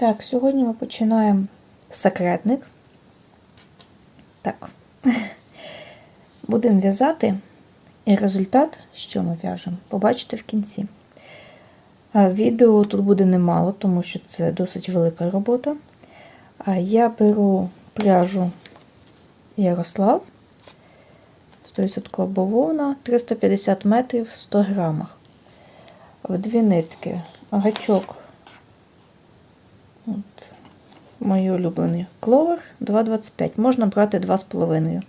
Так, сьогодні ми починаємо секретник. Так. Будемо в'язати, і результат, що ми в'яжемо, побачите в кінці. Відео тут буде немало, тому що це досить велика робота. Я беру пряжу Ярослав 100% бавовна 350 метрів в 100 грамах. В дві нитки. Гачок От. Мій улюблений кловер 2,25. Можна брати 2,5. В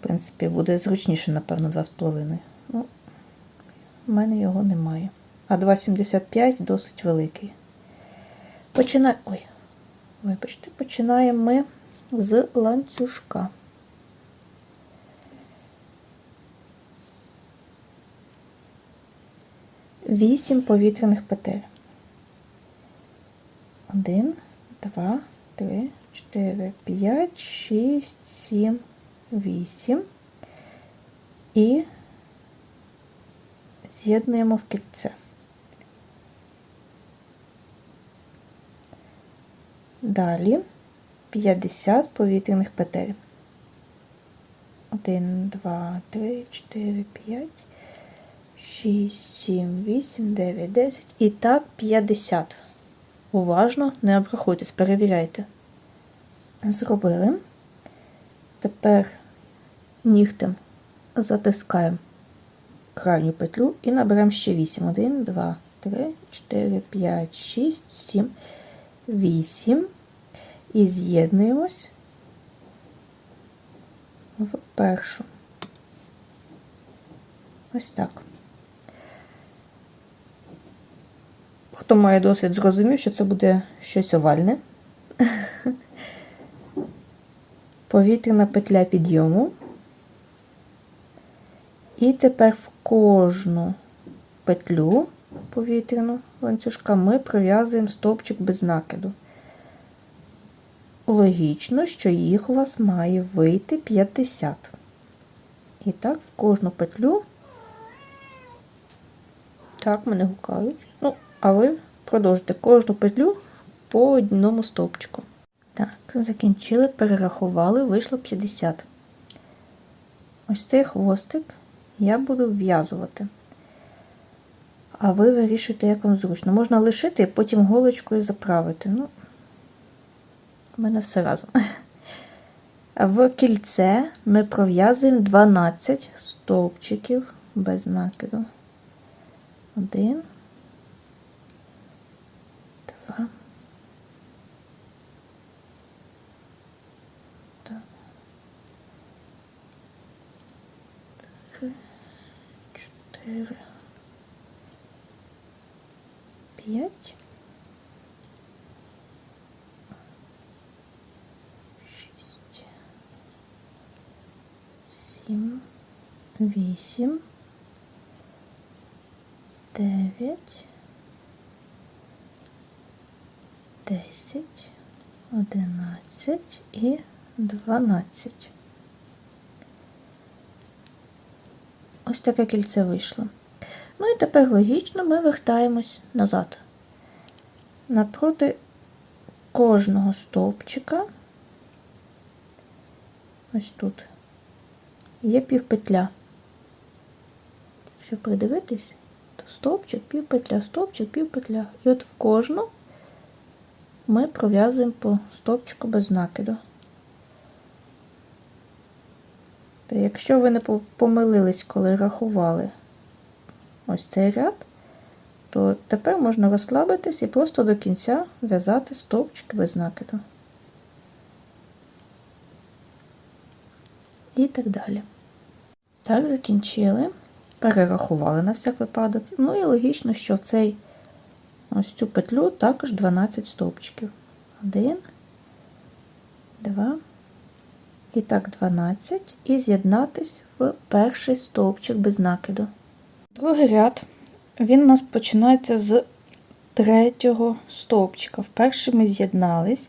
принципі, буде зручніше, напевно, 2,5. Ну, в мене його немає. А 2,75 досить великий. Починай... Ой, вибачте, починаємо ми з ланцюжка. Вісім повітряних петель. Один, два, три, чотири, п'ять, шість, сім, вісім. І з'єднуємо в кільце. Далі 50 повітряних петель. 1, 2, 3, 4, 5, 6, 7, 8, 9, 10. І так 50. Уважно, не обрахуйтесь, перевіряйте. Зробили. Тепер нігтем затискаємо крайню петлю і наберемо ще 8. 1, 2, 3, 4, 5, 6, 7, 8. І з'єднуємось в першу. Ось так. Хто має досвід, зрозумів, що це буде щось овальне. Повітряна петля підйому. І тепер в кожну петлю повітряну ланцюжка ми пров'язуємо стовпчик без накиду. Логічно, що їх у вас має вийти 50. І так, в кожну петлю. Так, мене гукають. А ви продовжите кожну петлю по одному стовпчику. Так, закінчили, перерахували, вийшло 50. Ось цей хвостик я буду в'язувати. А ви вирішуєте, як вам зручно. Можна лишити і потім голочкою заправити. Ну, у мене все разом. В кільце ми пров'язуємо 12 стовпчиків без накиду. Один. 4, 5, 6, 7, 8, 9, 10, 11 і 12. Ось таке кільце вийшло. Ну і тепер логічно ми вертаємось назад. Напроти кожного стовпчика, ось тут, є півпетля. Якщо придивитись, то стовпчик, півпетля, стовпчик, півпетля. І от в кожну ми пров'язуємо по стовпчику без накиду. Та якщо ви не помилились, коли рахували ось цей ряд, то тепер можна розслабитись і просто до кінця в'язати стовпчики без накиду. І так далі. Так, закінчили. Перерахували на всяк випадок. Ну і логічно, що цей ось цю петлю також 12 стовпчиків. Один, два, і так 12. І з'єднатись в перший стовпчик без накиду. Другий ряд, він у нас починається з третього стовпчика. В перший ми з'єднались,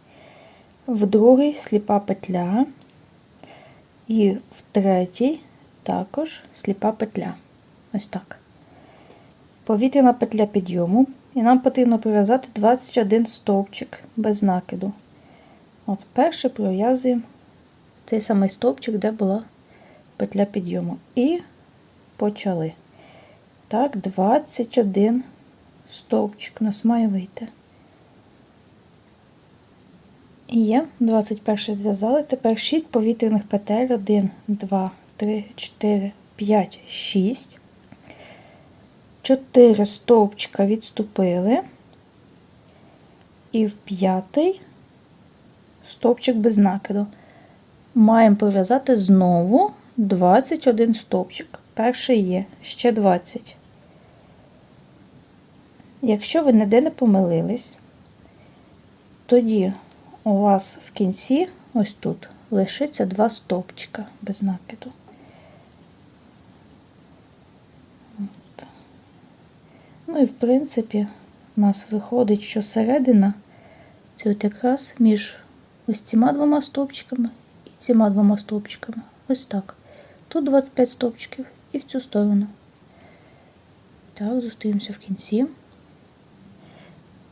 в другий сліпа петля, і в третій також сліпа петля. Ось так. Повітряна петля підйому. І нам потрібно прив'язати 21 стовпчик без накиду. От перший пров'язуємо цей самий стовпчик, де була петля підйому. І почали. Так, 21 стовпчик у нас має вийти. І є, 21 зв'язали. Тепер 6 повітряних петель. 1, 2, 3, 4, 5, 6. 4 стовпчика відступили. І в п'ятий стовпчик без накиду. Маємо пров'язати знову 21 стовпчик. Перший є, ще 20. Якщо ви ніде не помилились, тоді у вас в кінці, ось тут, лишиться два стовпчика без накиду. Ну і в принципі, у нас виходить, що середина це от якраз між ось цими двома стовпчиками цими двома стовпчиками. Ось так. Тут 25 стовпчиків і в цю сторону. Так, зустрінемося в кінці.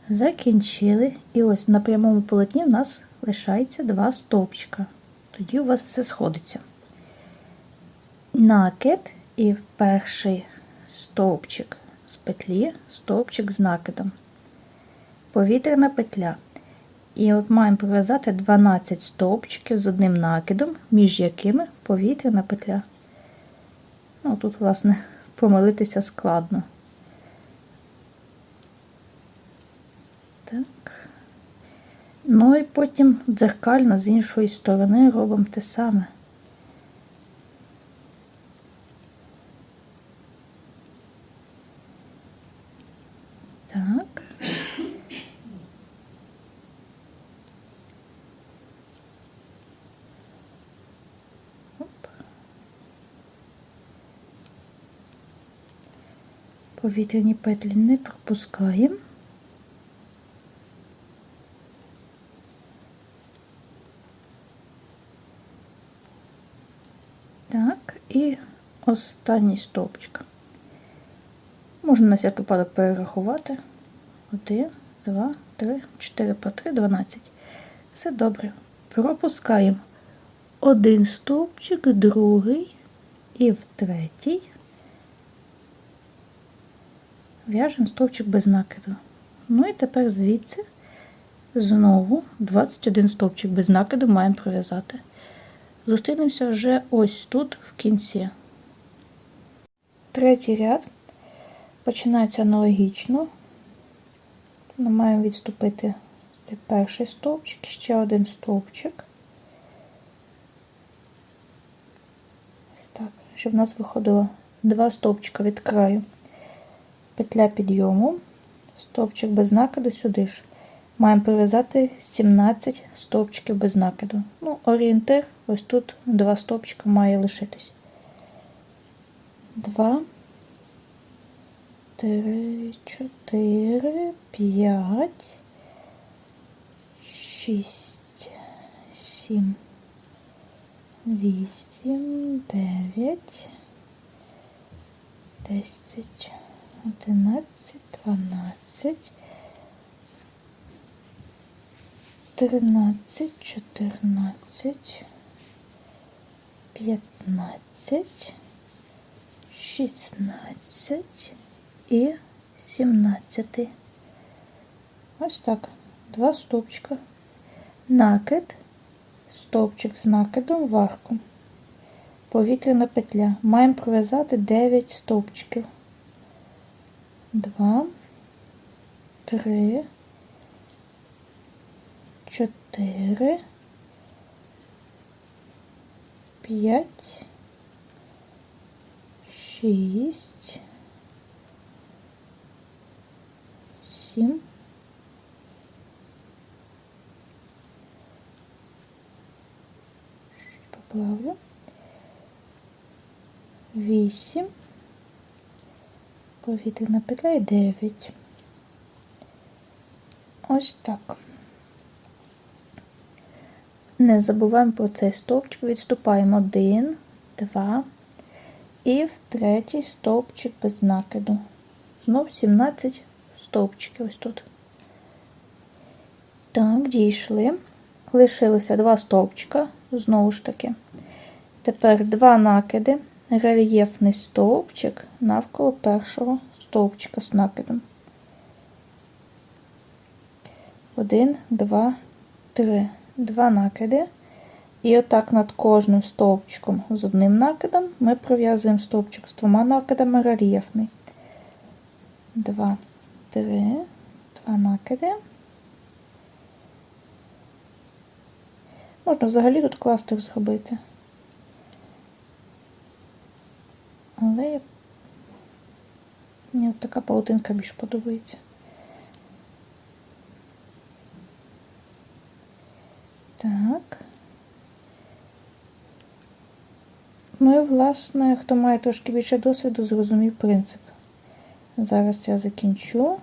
Закінчили. І ось на прямому полотні в нас лишається два стовпчика. Тоді у вас все сходиться. Накид і в перший стовпчик з петлі, стовпчик з накидом. Повітряна петля. І от маємо пов'язати 12 стовпчиків з одним накидом, між якими повітряна петля. Ну, тут, власне, помилитися складно. Так. Ну і потім дзеркально з іншої сторони робимо те саме. Так. Оп. Повітряні петлі не пропускаємо. Так, і останній стовпчик. Можна на всякий випадок перерахувати. 1, 2, 3, 4 по 3, 12. Все добре. Пропускаємо один стовпчик, другий і в третій. В'яжемо стовпчик без накиду. Ну і тепер звідси знову 21 стовпчик без накиду маємо пров'язати. Зустрінемося вже ось тут в кінці. Третій ряд починається аналогічно. Ми маємо відступити це перший стовпчик, ще один стовпчик. Ось так, щоб в нас виходило два стовпчика від краю. Петля підйому, стовпчик без накиду сюди ж. Маємо прив'язати 17 стовпчиків без накиду. Ну, орієнтир, ось тут два стовпчика має лишитись. Два, три, чотири, п'ять, шість, сім, вісім, дев'ять, десять, одинадцять, дванадцять. 13, 14, 15, 16 і 17. Ось так. Два стовпчика. Накид, стовпчик з накидом в арку. Повітряна петля. Маємо пров'язати 9 стовпчиків. 2, 3, чотири, п'ять, шість, сім, поплавлю, вісім, повітряна петля і дев'ять. Ось так. Не забуваємо про цей стовпчик, відступаємо один, два і в третій стовпчик без накиду. Знов 17 стовпчики ось тут. Так, дійшли. Лишилося два стовпчика, знову ж таки. Тепер два накиди, рельєфний стовпчик навколо першого стовпчика з накидом. Один, два, три. Два накиди. І отак над кожним стовпчиком з одним накидом ми пров'язуємо стовпчик з двома накидами рельєфний. Два, три, два накиди. Можна взагалі тут кластер зробити. Але мені от така паутинка більш подобається. Так. Ну і, власне, хто має трошки більше досвіду, зрозумів принцип. Зараз я закінчу.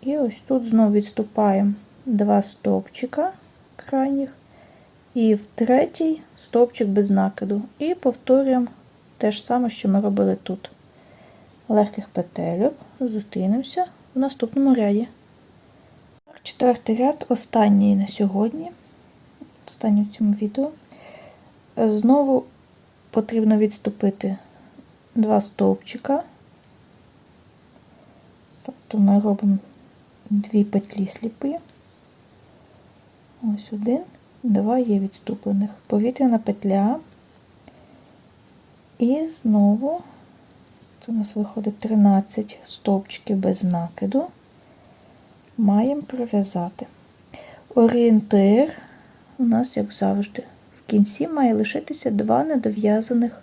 І ось тут знову відступаємо два стовпчика крайніх. І в третій стовпчик без накиду. І повторюємо те ж саме, що ми робили тут. Легких петельок. Зустрінемося в наступному ряді. Четвертий ряд, останній на сьогодні. Останній в цьому відео. Знову потрібно відступити два стовпчика. Тобто ми робимо дві петлі сліпі. Ось один, два є відступлених. Повітряна петля. І знову у нас виходить 13 стовпчиків без накиду. Маємо пров'язати. Орієнтир у нас, як завжди, в кінці має лишитися два недов'язаних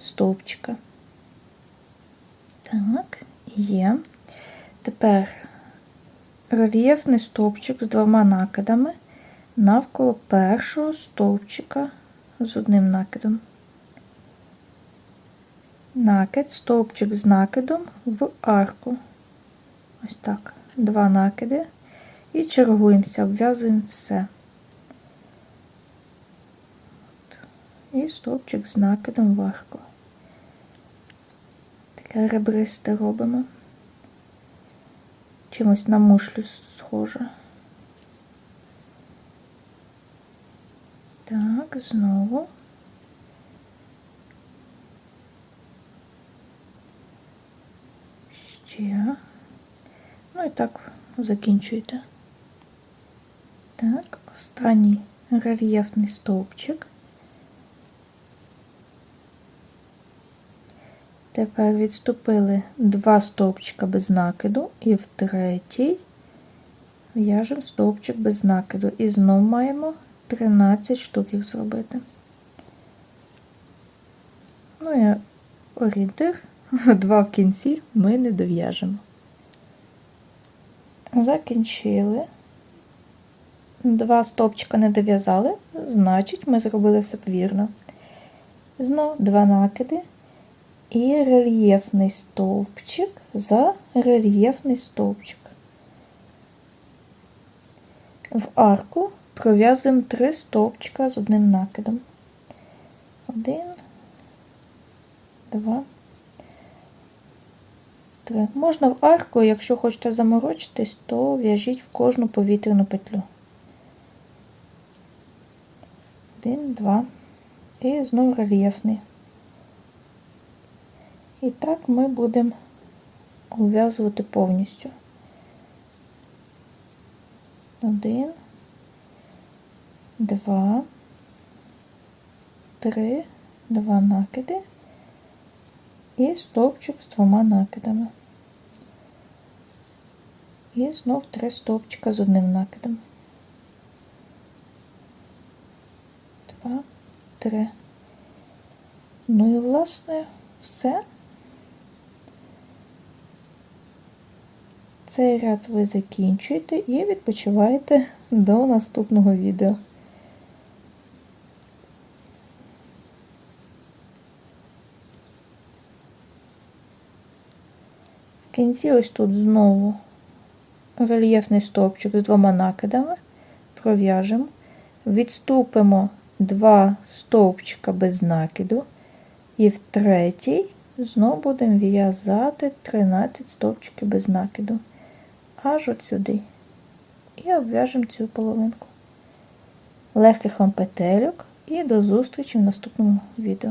стовпчика. Так, є. Тепер рельєфний стовпчик з двома накидами навколо першого стовпчика з одним накидом. Накид, стовпчик з накидом в арку. Ось так. Два накиди. І чергуємося, обв'язуємо все. І стовпчик з накидом в арку. Таке ребристе робимо. Чимось на мушлю схоже. Так, знову. Ще. Ну і так закінчуйте. Так, останній рельєфний стовпчик. Тепер відступили два стовпчика без накиду і в третій в'яжемо стовпчик без накиду. І знову маємо 13 штук їх зробити. Ну і орієнтир, два в кінці ми не дов'яжемо. Закінчили. Два стовпчика не дов'язали, значить, ми зробили все вірно. Знову два накиди і рельєфний стовпчик за рельєфний стовпчик. В арку пров'язуємо три стовпчика з одним накидом. Один, два, три. Можна в арку, якщо хочете заморочитись, то в'яжіть в кожну повітряну петлю. Один, два. І знову рельєфний. І так ми будемо ув'язувати повністю. Один, два, три, два накиди і стовпчик з двома накидами. І знов три стовпчика з одним накидом. Два, три. Ну і, власне, все. Цей ряд ви закінчуєте і відпочиваєте до наступного відео. Кінці ось тут знову рельєфний стовпчик з двома накидами, пров'яжемо, відступимо два стовпчика без накиду, і в третій Знову будемо в'язати 13 стовпчиків без накиду. Аж от сюди. І обв'яжемо цю половинку. Легких вам петельок і до зустрічі в наступному відео.